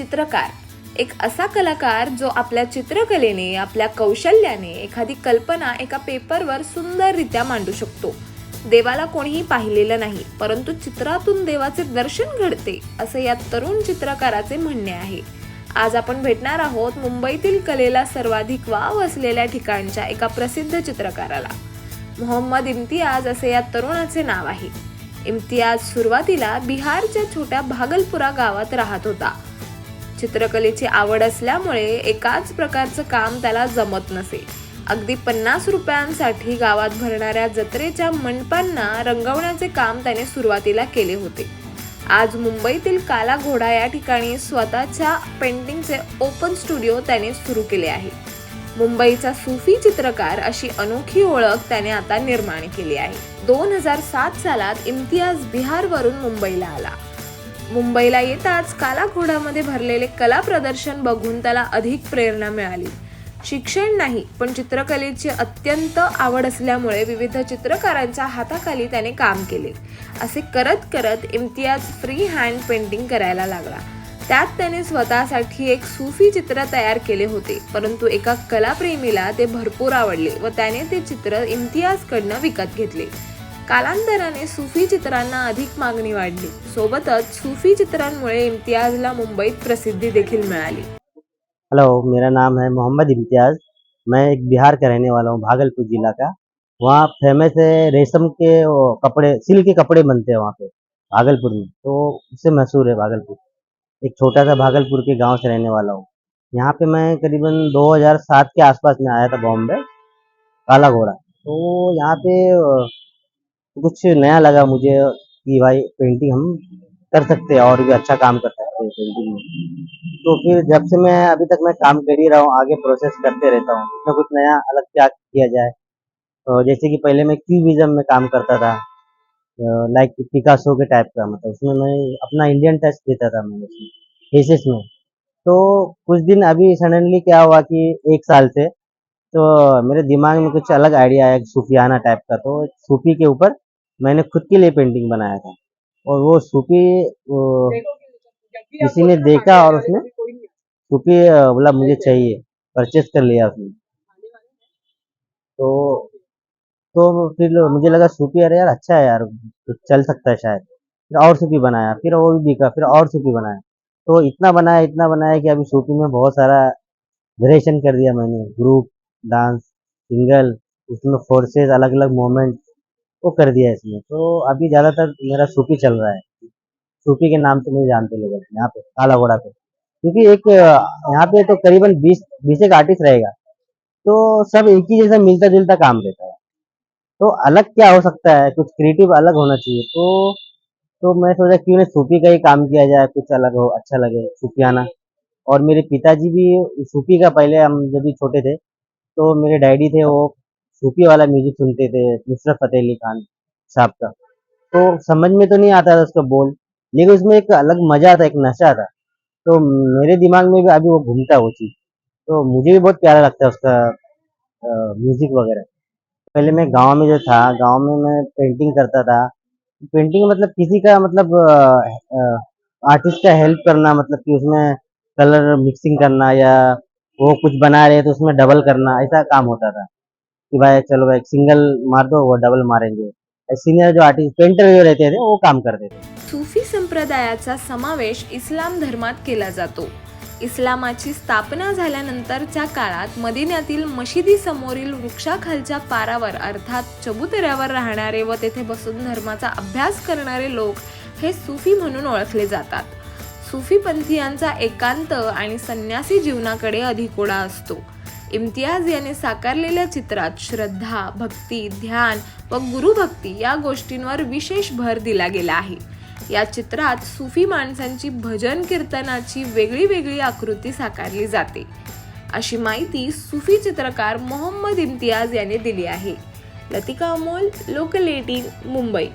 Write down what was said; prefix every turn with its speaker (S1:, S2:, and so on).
S1: चित्रकार. एक असा कलाकार जो आपल्या चित्रकलेने आपल्या कौशल्याने एखादी कल्पना एका पेपरवर सुंदररित्या मांडू शकतो. देवाला कोणीही पाहिलेलं नाही परंतु चित्रातून देवाचे दर्शन घडते असे या तरुण चित्रकाराचे म्हणणे आहे. आज आपण भेटणार आहोत मुंबईतील कलेला सर्वाधिक वाव असलेल्या ठिकाणच्या एका प्रसिद्ध चित्रकाराला. मोहम्मद इम्तियाज असे या तरुणाचे नाव आहे. इम्तियाज सुरुवातीला बिहारच्या छोट्या भागलपुरा गावात राहत होता. चित्रकलेची आवड असल्यामुळे एकाच प्रकारचं काम त्याला जमत नसे. अगदी पन्नास रुपयांसाठी गावात भरणाऱ्या जत्रेच्या मंडपांना रंगवण्याचे काम त्याने सुरुवातीला केले होते. आज मुंबईतील काला घोडा या ठिकाणी स्वतःच्या पेंटिंगचे ओपन स्टुडिओ त्याने सुरू केले आहे. मुंबईचा सुफी चित्रकार अशी अनोखी ओळख त्याने आता निर्माण केली आहे. दोन हजार सात सालात इम्तियाज बिहारवरून मुंबईला आला. मुंबईला येताच काला घोडामध्ये भरलेले कला प्रदर्शन बघून त्याला अधिक प्रेरणा मिळाली. शिक्षण नाही पण चित्रकलेची अत्यंत आवड असल्यामुळे विविध चित्रकारांच्या हाताखाली त्याने काम केले. असे करत करत इम्तियाज फ्री हँड पेंटिंग करायला लागला. त्यात त्याने स्वतःसाठी एक सुफी चित्र तयार केले होते परंतु एका कलाप्रेमीला ते भरपूर आवडले व त्याने ते चित्र इम्तियाजकडनं विकत घेतले. कालांतराने सुफी चित्रांना अधिक मागणी वाढली. सोबतच सुफी चित्रांमुळे इम्तियाजला मुंबईत प्रसिद्धी देखील मिळाली.
S2: हेलो मेरा नाम है मोहम्मद इम्तियाज़. मैं एक बिहार का रहने वाला हूँ, भागलपुर जिला का. वहाँ फ़ेमस है रेशम के कपड़े सिल्क के कपड़े बनते हैं वहाँ पे, भागलपुर में. तो उससे मशहूर है भागलपुर. एक छोटा सा भागलपुर के गाँव से रहने वाला हूँ. यहाँ पे मैं करीबन 2007 के आसपास में आया था बॉम्बे काला घोड़ा तो यहाँ पे कुछ नया लगा मुझे कि भाई पेंटिंग हम कर सकते हैं और भी अच्छा काम कर सकते हैं पेंटिंग में। तो फिर जब से मैं अभी तक मैं काम कर ही रहा हूँ, आगे प्रोसेस करते रहता हूँ कुछ कुछ नया अलग क्या किया जाए। तो जैसे कि पहले मैं क्यूबिज्म में काम करता था लाइक पिकासो के टाइप का मतलब उसमें मैं अपना इंडियन टच देता था मैं उसमें में। तो कुछ दिन अभी सडनली क्या हुआ कि एक साल से तो मेरे दिमाग में कुछ अलग आइडिया आया सूफियाना टाइप का तो सूफी के ऊपर मैंने खुद के लिए पेंटिंग बनाया था। और वो सूपी किसी ने देखा और उसने सूपी बोला, मुझे चाहिए। परचेस कर लिया उसने। तो तो फिर मुझे लगा सूफी अरे यार अच्छा है यार तो चल सकता है शायद। फिर और सूपी बनाया, फिर वो भी बिका फिर और सूपी बनाया। तो इतना बनाया इतना बनाया कि अभी सूपी में बहुत सारा वेरिएशन कर दिया मैंने। ग्रुप डांस सिंगल उसमें फोर्सेस अलग अलग मोमेंट वो कर दिया इसमें तो अभी ज़्यादातर मेरा सूफी चल रहा है। सूफी के नाम से मुझे जानते लोग यहाँ पे काला घोड़ा पे। क्योंकि एक, यहाँ पे तो करीबन बीस बीस एक आर्टिस्ट रहेगा। तो सब एक ही जैसा मिलता जुलता काम रहता है। तो अलग क्या हो सकता है? कुछ क्रिएटिव अलग होना चाहिए। तो तो मैं सोचा क्यों ना सूफी का ही काम किया जाए, कुछ अलग हो अच्छा लगे सूफियाना। और मेरे पिताजी भी, सूफी का पहले हम जब भी छोटे थे तो मेरे डैडी थे, वो सूफी वाला म्यूज़िक सुनते थे, नुसरत फतेह अली खान साहब का। तो समझ में तो नहीं आता था उसका बोल, लेकिन उसमें एक अलग मज़ा था, एक नशा था। तो मेरे दिमाग में भी अभी वो घूमता है वो चीज़। तो मुझे भी बहुत प्यारा लगता है उसका म्यूज़िक वगैरह। पहले मैं गाँव में जो था, गाँव में मैं पेंटिंग करता था। पेंटिंग मतलब किसी का मतलब आर्टिस्ट का हेल्प करना मतलब कि उसमें कलर मिक्सिंग करना या वो कुछ बना रहे तो उसमें डबल करना, ऐसा काम होता था। कि भाई चलो भाई सिंगल मार दो वो डबल मारेंगे। सीनियर जो आर्टिस्ट पेंटर जो रहते थे वो काम करते थे।
S1: सुफी संप्रदायाचा समावेश इस्लाम धर्मात केला जातो. इस्लामाची स्थापना झाल्यानंतरच्या काळात मदिन्यातील मशिदी समोरील वृक्षाखालच्या पारावर अर्थात चबुतऱ्यावर राहणारे व तेथे बसून धर्माचा अभ्यास करणारे लोक हे सुफी म्हणून ओळखले जातात. सुफी पंथीयांचा एकांत आणि संन्यासी जीवनाकडे अधिक ओढा असतो. इम्तियाज याने साकारलेल्या चित्रात श्रद्धा भक्ती ध्यान व गुरुभक्ती या गोष्टींवर विशेष भर दिला गेला आहे. या चित्रात सुफी माणसांची भजन कीर्तनाची वेगळी वेगळी आकृती साकारली जाते. अशी माहिती सुफी चित्रकार मोहम्मद इम्तियाज याने दिली आहे. Latika Amol local eighteen Mumbai.